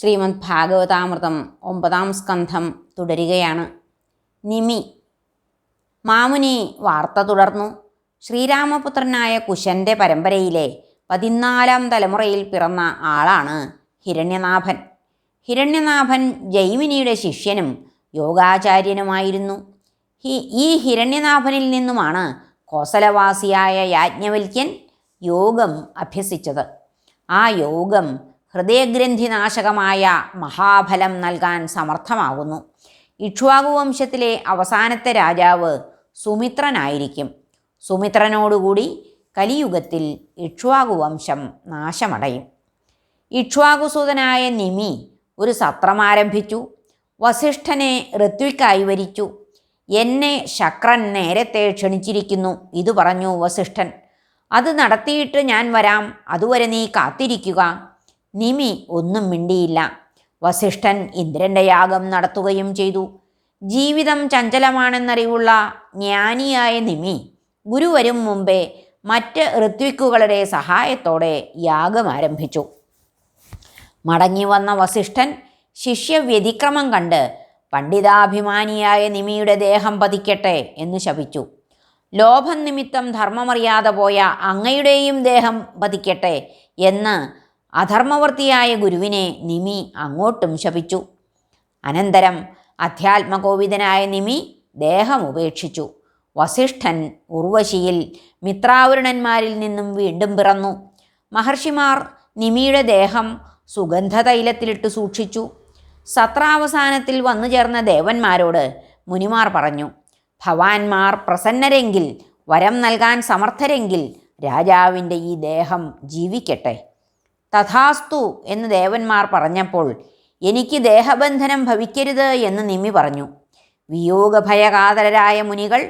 ശ്രീമദ് ഭാഗവതാമൃതം ഒമ്പതാം സ്കന്ധം തുടരുകയാണ്. നിമി. മാമുനി വാർത്ത തുടർന്നു. ശ്രീരാമപുത്രനായ കുശന്റെ പരമ്പരയിലെ പതിനാലാം തലമുറയിൽ പിറന്ന ആളാണ് ഹിരണ്യനാഭൻ. ഹിരണ്യനാഭൻ ജൈമിനിയുടെ ശിഷ്യനും യോഗാചാര്യനുമായിരുന്നു. ഹി- ഈ ഹിരണ്യനാഭനിൽ നിന്നുമാണ് കോസലവാസിയായ യാജ്ഞവൽക്യൻ യോഗം അഭ്യസിച്ചത്. ആ യോഗം ഹൃദയഗ്രന്ഥിനാശകമായ മഹാഫലം നൽകാൻ സമർത്ഥമാകുന്നു. ഇക്ഷ്വാകു വംശത്തിലെ അവസാനത്തെ രാജാവ് സുമിത്രനായിരിക്കും. സുമിത്രനോടുകൂടി കലിയുഗത്തിൽ ഇക്ഷ്വാകു വംശം നാശമടയും. ഇക്ഷ്വാകുസൂതനായ നിമി ഒരു സത്രം ആരംഭിച്ചു വസിഷ്ഠനെ ഋത്വിക്കായി വരിച്ചു. എന്നെ ശക്രൻ നേരത്തെ ക്ഷണിച്ചിരിക്കുന്നു ഇത് പറഞ്ഞു വസിഷ്ഠൻ. അത് നടത്തിയിട്ട് ഞാൻ വരാം. അതുവരെ നീ കാത്തിരിക്കുക. നിമി ഒന്നും മിണ്ടിയില്ല. വസിഷ്ഠൻ ഇന്ദ്രന്റെ യാഗം നടത്തുകയും ചെയ്തു. ജീവിതം ചഞ്ചലമാണെന്നറിവുള്ള ജ്ഞാനിയായ നിമി ഗുരു വരും മുമ്പേ മറ്റ് ഋത്വിക്കുകളുടെ സഹായത്തോടെ യാഗം ആരംഭിച്ചു. മടങ്ങി വന്ന വസിഷ്ഠൻ ശിഷ്യവ്യതിക്രമം കണ്ട് പണ്ഡിതാഭിമാനിയായ നിമിയുടെ ദേഹം പതിക്കട്ടെ എന്ന് ശപിച്ചു. ലോഭം നിമിത്തം ധർമ്മമറിയാതെ പോയ അങ്ങയുടെയും ദേഹം പതിക്കട്ടെ എന്ന് അധർമ്മവർത്തിയായ ഗുരുവിനെ നിമി അങ്ങോട്ടും ശപിച്ചു. അനന്തരം അധ്യാത്മകോവിതനായ നിമി ദേഹം ഉപേക്ഷിച്ചു. വസിഷ്ഠൻ ഉർവശിയിൽ മിത്രാവരുണന്മാരിൽ നിന്നും വീണ്ടും പിറന്നു. മഹർഷിമാർ നിമിയുടെ ദേഹം സുഗന്ധതൈലത്തിലിട്ട് സൂക്ഷിച്ചു. സത്രാവസാനത്തിൽ വന്നു ചേർന്ന ദേവന്മാരോട് മുനിമാർ പറഞ്ഞു ഭവാന്മാർ പ്രസന്നരെങ്കിൽ വരം നൽകാൻ സമർത്ഥരെങ്കിൽ രാജാവിന്റെ ഈ ദേഹം ജീവിക്കട്ടെ. തഥാസ്തു എന്ന് ദേവന്മാർ പറഞ്ഞപ്പോൾ എനിക്ക് ദേഹബന്ധനം ഭവിക്കരുത് എന്ന് നിമി പറഞ്ഞു. വിയോഗഭയകാതരരായ മുനികൾ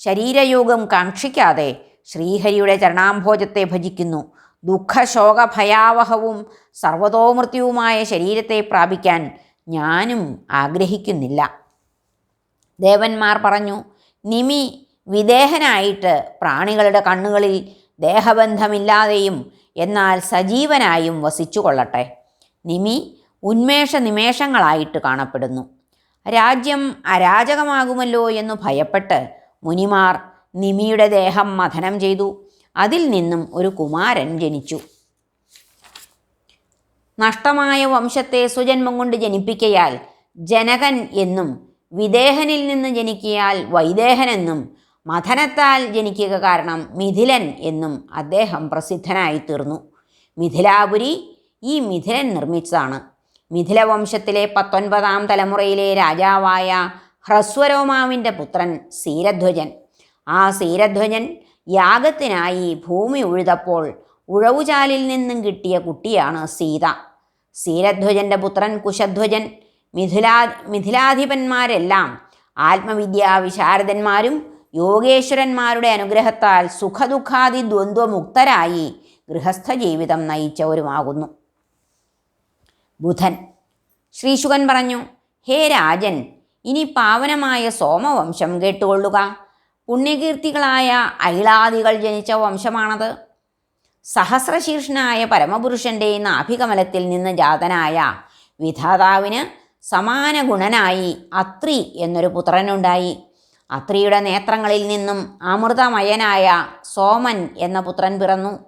ശരീരയോഗം കാക്ഷിക്കാതെ ശ്രീഹരിയുടെ ചരണാംഭോജത്തെ ഭജിക്കുന്നു. ദുഃഖശോകഭയാവഹവും ഭയാവഹവും സർവതോമൃത്യുവുമായ ശരീരത്തെ പ്രാപിക്കാൻ ഞാനും ആഗ്രഹിക്കുന്നില്ല. ദേവന്മാർ പറഞ്ഞു നിമി വിദേഹനായിട്ട് പ്രാണികളുടെ കണ്ണുകളിൽ ദേഹബന്ധമില്ലാതെയും എന്നാൽ സജീവനായും വസിച്ചു കൊള്ളട്ടെ നിമി ഉന്മേഷ നിമേഷങ്ങളായിട്ട് കാണപ്പെടുന്നു. രാജ്യം അരാജകമാകുമല്ലോ എന്നു ഭയപ്പെട്ട് മുനിമാർ നിമിയുടെ ദേഹം മഥനം ചെയ്തു. അതിൽ നിന്നും ഒരു കുമാരൻ ജനിച്ചു. നഷ്ടമായ വംശത്തെ സുജന്മം കൊണ്ട് ജനിപ്പിക്കയാൽ ജനകൻ എന്നും വിദേഹനിൽ നിന്ന് ജനിക്കിയാൽ വൈദേഹനെന്നും മഥനത്താൽ ജനിക്കുക കാരണം മിഥിലൻ എന്നും അദ്ദേഹം പ്രസിദ്ധനായി തീർന്നു മിഥിലാപുരി ഈ മിഥിലൻ നിർമ്മിച്ചതാണ്. മിഥില വംശത്തിലെ പത്തൊൻപതാം തലമുറയിലെ രാജാവായ ഹ്രസ്വരോമാവിന്റെ പുത്രൻ സീരധ്വജൻ. ആ സീരധ്വജൻ യാഗത്തിനായി ഭൂമി ഉഴുതപ്പോൾ ഉഴവുചാലിൽ നിന്നും കിട്ടിയ കുട്ടിയാണ് സീത. സീരധ്വജന്റെ പുത്രൻ കുശധ്വജൻ. മിഥിലാ മിഥിലാധിപന്മാരെല്ലാം ആത്മവിദ്യാ വിശാരദന്മാരും യോഗേശ്വരന്മാരുടെ അനുഗ്രഹത്താൽ സുഖദുഃഖാദി ദ്വന്ദ്വമുക്തരായി ഗൃഹസ്ഥ ജീവിതം നയിച്ചവരുമാകുന്നു. ബുധൻ. ശ്രീശുകൻ പറഞ്ഞു ഹേ രാജൻ ഇനി പാവനമായ സോമവംശം കേട്ടുകൊള്ളുക. പുണ്യകീർത്തികളായ ഐളാദികൾ ജനിച്ച വംശമാണത്. സഹസ്രശീർഷനായ പരമപുരുഷന്റെ നാഭികമലത്തിൽ നിന്ന് ജാതനായ വിധാതാവിന് സമാന ഗുണനായി അത്രി എന്നൊരു പുത്രനുണ്ടായി. അത്രിയുടെ നേത്രങ്ങളിൽ നിന്നും അമൃതമയനായ സോമൻ എന്ന പുത്രൻ പിറന്നു.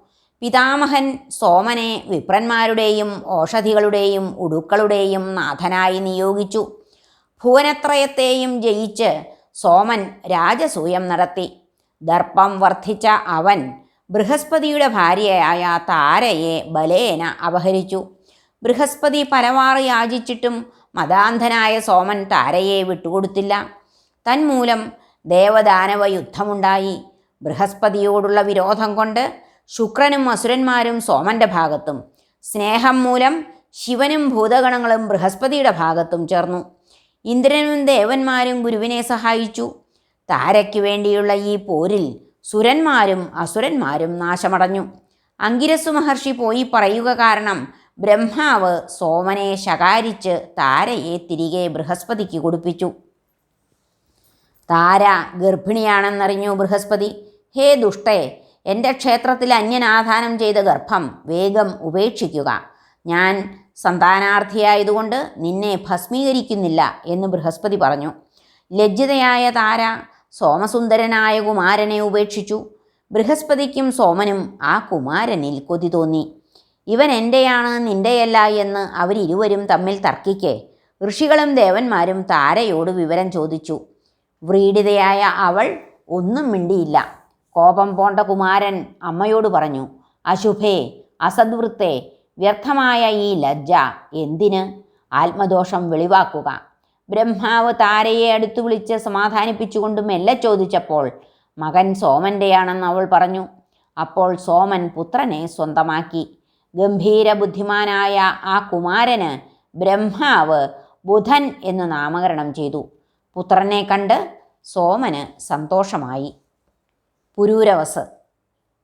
പിതാമഹൻ സോമനെ വിപ്രന്മാരുടെയും ഓഷധികളുടെയും ഉടുക്കളുടെയും നാഥനായി നിയോഗിച്ചു. ഭുവനത്രയത്തെയും ജയിച്ച് സോമൻ രാജസൂയം നടത്തി. ദർപ്പം വർദ്ധിച്ച അവൻ ബൃഹസ്പതിയുടെ ഭാര്യയായ താരയെ ബലേന അപഹരിച്ചു. ബൃഹസ്പതി പലവാറ് യാചിച്ചിട്ടും മതാന്ധനായ സോമൻ താരയെ വിട്ടുകൊടുത്തില്ല. തന്മൂലം ദേവദാനവ യുദ്ധമുണ്ടായി ബൃഹസ്പതിയോടുള്ള വിരോധം കൊണ്ട് ശുക്രനും അസുരന്മാരും സോമന്റെ ഭാഗത്തും സ്നേഹം മൂലം ശിവനും ഭൂതഗണങ്ങളും ബൃഹസ്പതിയുടെ ഭാഗത്തും ചേർന്നു. ഇന്ദ്രനും ദേവന്മാരും ഗുരുവിനെ സഹായിച്ചു. താരയ്ക്ക് വേണ്ടിയുള്ള ഈ പോരിൽ സുരന്മാരും അസുരന്മാരും നാശമടഞ്ഞു. അങ്കിരസു മഹർഷി പോയി പറയുക കാരണം ബ്രഹ്മാവ് സോമനെ ശകാരിച്ച് താരയെ തിരികെ ബൃഹസ്പതിക്ക് കൊടുപ്പിച്ചു. താര ഗർഭിണിയാണെന്നറിഞ്ഞു ബൃഹസ്പതി. ഹേ ദുഷ്ടേ എന്റെ ക്ഷേത്രത്തിൽ അന്യനാധാനം ചെയ്ത ഗർഭം വേഗം ഉപേക്ഷിക്കുക. ഞാൻ സന്താനാർത്ഥിയായതുകൊണ്ട് നിന്നെ ഭസ്മീകരിക്കുന്നില്ല എന്ന് ബൃഹസ്പതി പറഞ്ഞു. ലജ്ജിതയായ താര സോമസുന്ദരനായ കുമാരനെ ഉപേക്ഷിച്ചു. ബൃഹസ്പതിക്കും സോമനും ആ കുമാരനിൽ കൊതി തോന്നി. ഇവൻ എന്റെയാണ് നിന്റെയല്ല എന്ന് അവരിരുവരും തമ്മിൽ തർക്കിക്കെ. ഋഷികളും ദേവന്മാരും താരയോട് വിവരം ചോദിച്ചു. വ്രീഡിതയായ അവൾ ഒന്നും മിണ്ടിയില്ല. കോപം പോണ്ട കുമാരൻ അമ്മയോട് പറഞ്ഞു അശുഭേ അസദ്വൃത്തെ വ്യർത്ഥമായ ഈ ലജ്ജ എന്തിന്? ആത്മദോഷം വെളിവാക്കുക. ബ്രഹ്മാവ് താരയെ അടുത്തു വിളിച്ച് സമാധാനിപ്പിച്ചുകൊണ്ട് മെല്ലെ ചോദിച്ചപ്പോൾ മകൻ സോമന്റെയാണെന്ന് അവൾ പറഞ്ഞു. അപ്പോൾ സോമൻ പുത്രനെ സ്വന്തമാക്കി. ഗംഭീര ബുദ്ധിമാനായ ആ കുമാരന് ബ്രഹ്മാവ് ബുധൻ എന്ന് നാമകരണം ചെയ്തു. പുത്രനെ കണ്ട് സോമന് സന്തോഷമായി. പുരൂരവസ്.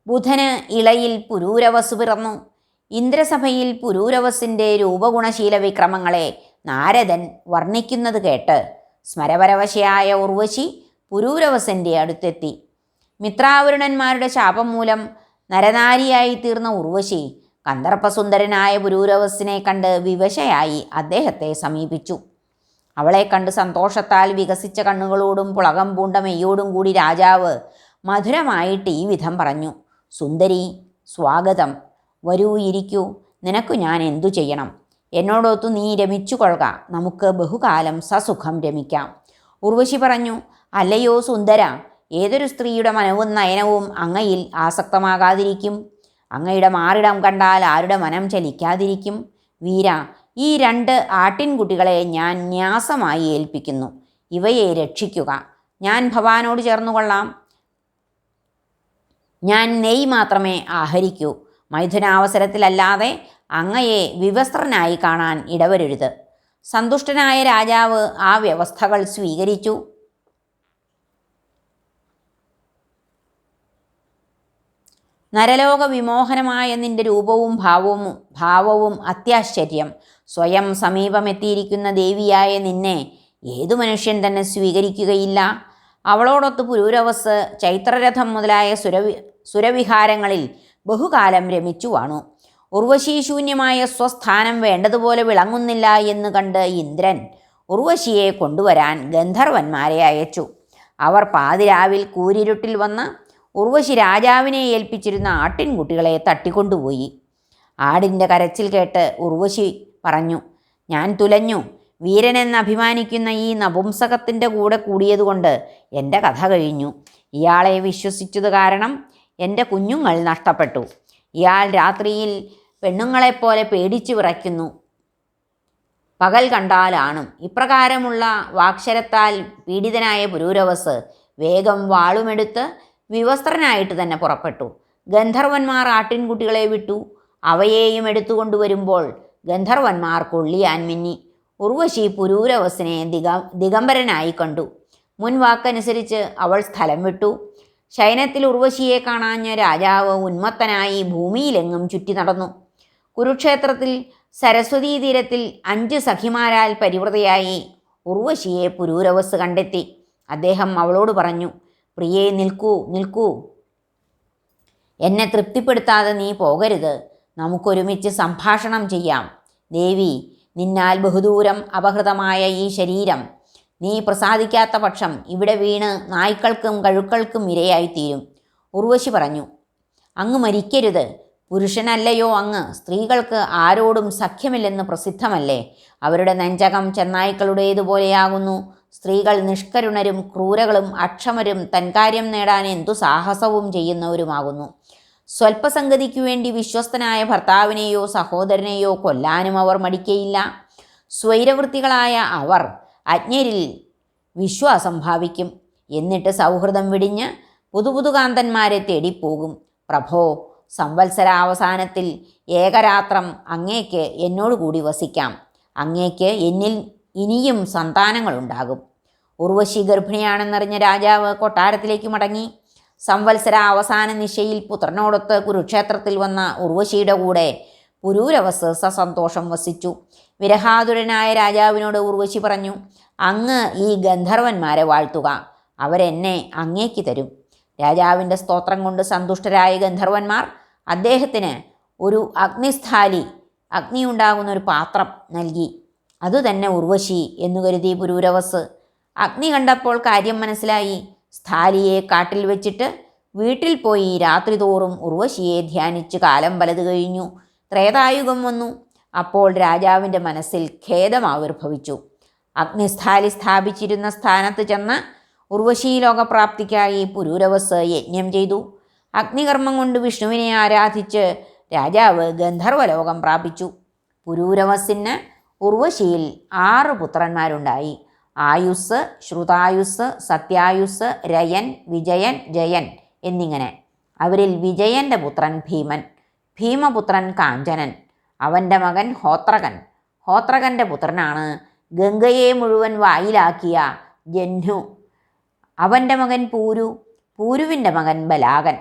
ബുധന് ഇളയിൽ പുരൂരവസ് പിറന്നു. ഇന്ദ്രസഭയിൽ പുരൂരവസിന്റെ രൂപഗുണശീല വിക്രമങ്ങളെ നാരദൻ വർണിക്കുന്നത് കേട്ട് സ്മരപരവശയായ ഉർവശി പുരൂരവസന്റെ അടുത്തെത്തി. മിത്രാവരുണന്മാരുടെ ശാപം മൂലം നരനാരിയായി തീർന്ന ഉർവശി കന്ദർപ്പസുന്ദരനായ പുരൂരവസിനെ കണ്ട് വിവശയായി അദ്ദേഹത്തെ സമീപിച്ചു. അവളെ കണ്ട് സന്തോഷത്താൽ വികസിച്ച കണ്ണുകളോടും പുളകം പൂണ്ട മെയ്യോടും കൂടി രാജാവ് മധുരമായിട്ട് ഈ വിധം പറഞ്ഞു. സുന്ദരി സ്വാഗതം. വരൂ ഇരിക്കൂ. നിനക്കു ഞാൻ എന്തു ചെയ്യണം? എന്നോടൊത്തു നീ രമിച്ചു കൊള്ളുക. നമുക്ക് ബഹുകാലം സസുഖം രമിക്കാം. ഉർവശി പറഞ്ഞു അല്ലയോ സുന്ദര ഏതൊരു സ്ത്രീയുടെ മനവും നയനവും അങ്ങയിൽ ആസക്തമാകാതിരിക്കും. അങ്ങയുടെ മാറിടം കണ്ടാൽ ആരുടെ മനം ചലിക്കാതിരിക്കും? വീര ഈ രണ്ട് ആട്ടിൻകുട്ടികളെ ഞാൻ ന്യാസമായി ഏൽപ്പിക്കുന്നു. ഇവയെ രക്ഷിക്കുക. ഞാൻ ഭവാനോട് ചേർന്നുകൊള്ളാം. ഞാൻ നെയ് മാത്രമേ ആഹരിക്കൂ. മൈഥുനാവസരത്തിലല്ലാതെ അങ്ങയെ വിവസ്ത്രനായി കാണാൻ ഇടവരരുത്. സന്തുഷ്ടനായ രാജാവ് ആ വ്യവസ്ഥകൾ സ്വീകരിച്ചു. നരലോക വിമോഹനമായ നിന്റെ രൂപവും ഭാവവും ഭാവവും അത്യാശ്ചര്യം. സ്വയം സമീപമെത്തിയിരിക്കുന്ന ദേവിയായ നിന്നെ ഏതു മനുഷ്യൻ തന്നെ സ്വീകരിക്കുകയില്ല. അവളോടൊത്ത് പുരൂരവസ് ചൈത്രരഥം മുതലായ സുരവി സുരവിഹാരങ്ങളിൽ ബഹുകാലം രമിച്ചു വാണു ഉർവശീശൂന്യമായ സ്വസ്ഥാനം വേണ്ടതുപോലെ വിളങ്ങുന്നില്ല എന്ന് കണ്ട് ഇന്ദ്രൻ ഉർവശിയെ കൊണ്ടുവരാൻ ഗന്ധർവന്മാരെ അയച്ചു. അവർ പാതിരാവിൽ കൂരിരുട്ടിൽ വന്ന് ഉർവശി രാജാവിനെ ഏൽപ്പിച്ചിരുന്ന ആട്ടിൻകുട്ടികളെ തട്ടിക്കൊണ്ടുപോയി. ആടിന്റെ കരച്ചിൽ കേട്ട് ഉർവശി പറഞ്ഞു ഞാൻ തുലഞ്ഞു. വീരനെന്ന് അഭിമാനിക്കുന്ന ഈ നപുംസകത്തിന്റെ കൂടെ കൂടിയതുകൊണ്ട് എന്റെ കഥ കഴിഞ്ഞു. ഇയാളെ വിശ്വസിച്ചത് കാരണം എന്റെ കുഞ്ഞുങ്ങൾ നഷ്ടപ്പെട്ടു. ഇയാൾ രാത്രിയിൽ പെണ്ണുങ്ങളെപ്പോലെ പേടിച്ചു വിറയ്ക്കുന്നു. പകൽ കണ്ടാലാണ്. ഇപ്രകാരമുള്ള വാക്ഷരത്താൽ പീഡിതനായ പുരൂരവസ് വേഗം വാളുമെടുത്ത് വിവസ്ത്രനായിട്ട് തന്നെ പുറപ്പെട്ടു. ഗന്ധർവന്മാർ ആട്ടിൻകുട്ടികളെ വിട്ടു. അവയെയും എടുത്തുകൊണ്ടുവരുമ്പോൾ ഗന്ധർവന്മാർ കൊള്ളിയാൻ മിന്നി. ഉർവശി പുരൂരവസിനെ ദിഗ ദിഗംബരനായി കണ്ടു. മുൻ വാക്കനുസരിച്ച് അവൾ സ്ഥലം വിട്ടു. ശയനത്തിൽ ഉർവശിയെ കാണാഞ്ഞ രാജാവ് ഉന്മത്തനായി ഭൂമിയിലെങ്ങും ചുറ്റി നടന്നു. കുരുക്ഷേത്രത്തിൽ സരസ്വതീ തീരത്തിൽ അഞ്ച് സഖിമാരാൽ പരിവൃതയായി ഉർവശിയെ പുരൂരവസ് കണ്ടെത്തി. അദ്ദേഹം അവളോട് പറഞ്ഞു പ്രിയേ നിൽക്കൂ നിൽക്കൂ. എന്നെ തൃപ്തിപ്പെടുത്താതെ നീ പോകരുത്. നമുക്കൊരുമിച്ച് സംഭാഷണം ചെയ്യാം. ദേവി നിന്നാൽ ബഹുദൂരം അപഹൃതമായ ഈ ശരീരം. നീ പ്രസാദിക്കാത്ത പക്ഷം ഇവിടെ വീണ് നായ്ക്കൾക്കും കഴുക്കൾക്കും ഇരയായിത്തീരും. ഉർവശി പറഞ്ഞു അങ്ങ് മരിക്കരുത്. പുരുഷനല്ലയോ അങ്ങ്. സ്ത്രീകൾക്ക് ആരോടും സഖ്യമില്ലെന്ന് പ്രസിദ്ധമല്ലേ? അവരുടെ നെഞ്ചകം ചെന്നായ്ക്കളുടേതുപോലെയാകുന്നു. സ്ത്രീകൾ നിഷ്കരുണരും ക്രൂരകളും അക്ഷമരും തൻകാര്യം നേടാൻ എന്തു സാഹസവും ചെയ്യുന്നവരുമാകുന്നു. സ്വൽപ്പസംഗതിക്കു വേണ്ടി വിശ്വസ്തനായ ഭർത്താവിനെയോ സഹോദരനെയോ കൊല്ലാനും അവർ മടിക്കയില്ല. സ്വൈരവൃത്തികളായ അവർ അജ്ഞരിൽ വിശ്വാസം ഭാവിക്കും. എന്നിട്ട് സൗഹൃദം വിടിഞ്ഞ് പുതുപുതുകാന്തന്മാരെ തേടിപ്പോകും. പ്രഭോ സംവത്സരാവസാനത്തിൽ ഏകരാത്രം അങ്ങേക്ക് എന്നോടുകൂടി വസിക്കാം. അങ്ങേക്ക് എന്നിൽ ഇനിയും സന്താനങ്ങളുണ്ടാകും. ഉർവശി ഗർഭിണിയാണെന്നറിഞ്ഞ രാജാവ് കൊട്ടാരത്തിലേക്ക് മടങ്ങി. സംവത്സര അവസാന നിശയിൽ പുത്രനോടൊത്ത് കുരുക്ഷേത്രത്തിൽ വന്ന ഉർവശിയുടെ കൂടെ പുരൂരവസ് സസന്തോഷം വസിച്ചു. വിരഹാതുരനായ രാജാവിനോട് ഉർവശി പറഞ്ഞു അങ്ങ് ഈ ഗന്ധർവന്മാരെ വാഴ്ത്തുക. അവരെന്നെ അങ്ങേക്ക് തരും. രാജാവിന്റെ സ്തോത്രം കൊണ്ട് സന്തുഷ്ടരായ ഗന്ധർവന്മാർ അദ്ദേഹത്തിന് ഒരു അഗ്നിസ്ഥാലി അഗ്നിയുണ്ടാകുന്ന ഒരു പാത്രം നൽകി. അതുതന്നെ ഉർവശി എന്നു കരുതി പുരൂരവസ്. അഗ്നി കണ്ടപ്പോൾ കാര്യം മനസ്സിലായി. സ്ഥാലിയെ കാട്ടിൽ വെച്ചിട്ട് വീട്ടിൽ പോയി രാത്രി തോറും ഉർവശിയെ ധ്യാനിച്ച് കാലം പലത് കഴിഞ്ഞു. ത്രേതായുഗം വന്നു. അപ്പോൾ രാജാവിന്റെ മനസ്സിൽ ഖേദം ആവിർഭവിച്ചു അഗ്നിസ്ഥാലി സ്ഥാപിച്ചിരുന്ന സ്ഥാനത്ത് ചെന്ന് ഉർവശീ ലോകപ്രാപ്തിക്കായി പുരൂരവസ് യജ്ഞം ചെയ്തു. അഗ്നികർമ്മം കൊണ്ട് വിഷ്ണുവിനെ ആരാധിച്ച് രാജാവ് ഗന്ധർവലോകം പ്രാപിച്ചു. പുരൂരവസിന് ഉർവശിയിൽ ആറ് പുത്രന്മാരുണ്ടായി. ആയുസ് ശ്രുതായുസ് സത്യായുസ് രയൻ വിജയൻ ജയൻ എന്നിങ്ങനെ. അവരിൽ വിജയന്റെ പുത്രൻ ഭീമൻ ഭീമപുത്രൻ കാഞ്ചനൻ അവന്റെ മകൻ ഹോത്രകൻ. ഹോത്രകന്റെ പുത്രനാണ് ഗംഗയെ മുഴുവൻ വായിലാക്കിയ ജന്നു അവന്റെ മകൻ പൂരു പൂരുവിന്റെ മകൻ ബലാകൻ.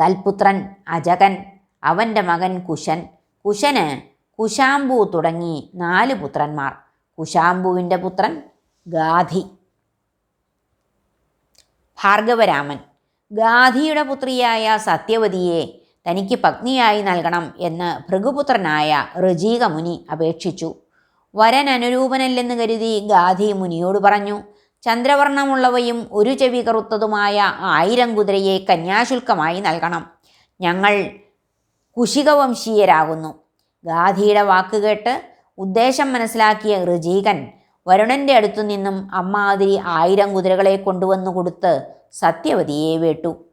തൽപുത്രൻ അജകൻ അവന്റെ മകൻ കുശൻ. കുശന് കുശാംബു തുടങ്ങി നാല് പുത്രന്മാർ. കുശാംബുവിന്റെ പുത്രൻ ഗാധി. ഭാർഗവരാമൻ. ഗാധിയുടെ പുത്രിയായ സത്യവതിയെ തനിക്ക് പത്നിയായി നൽകണം എന്ന് ഭൃഗുപുത്രനായ ഋജീക മുനി അപേക്ഷിച്ചു. വരൻ അനുരൂപനല്ലെന്ന് കരുതി ഗാധി മുനിയോട് പറഞ്ഞു ചന്ദ്രവർണമുള്ളവയും ഒരു ചെവി കറുത്തതുമായ ആയിരം കുതിരയെ കന്യാശുൽക്കമായി നൽകണം. ഞങ്ങൾ കുശികവംശീയരാകുന്നു. ഗാധിയുടെ വാക്കുകേട്ട് ഉദ്ദേശം മനസ്സിലാക്കിയ ഋജീകൻ വരുണന്റെ അടുത്തു നിന്നും അമ്മാതിരി ആയിരം കുതിരകളെ കൊണ്ടുവന്നു കൊടുത്ത് സത്യവതിയെ വേട്ടു.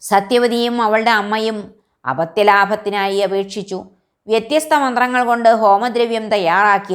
സത്യവതിയും അവളുടെ അമ്മയും അപത്യലാഭത്തിനായി അപേക്ഷിച്ചു. വ്യത്യസ്ത മന്ത്രങ്ങൾ കൊണ്ട് ഹോമദ്രവ്യം തയ്യാറാക്കിയ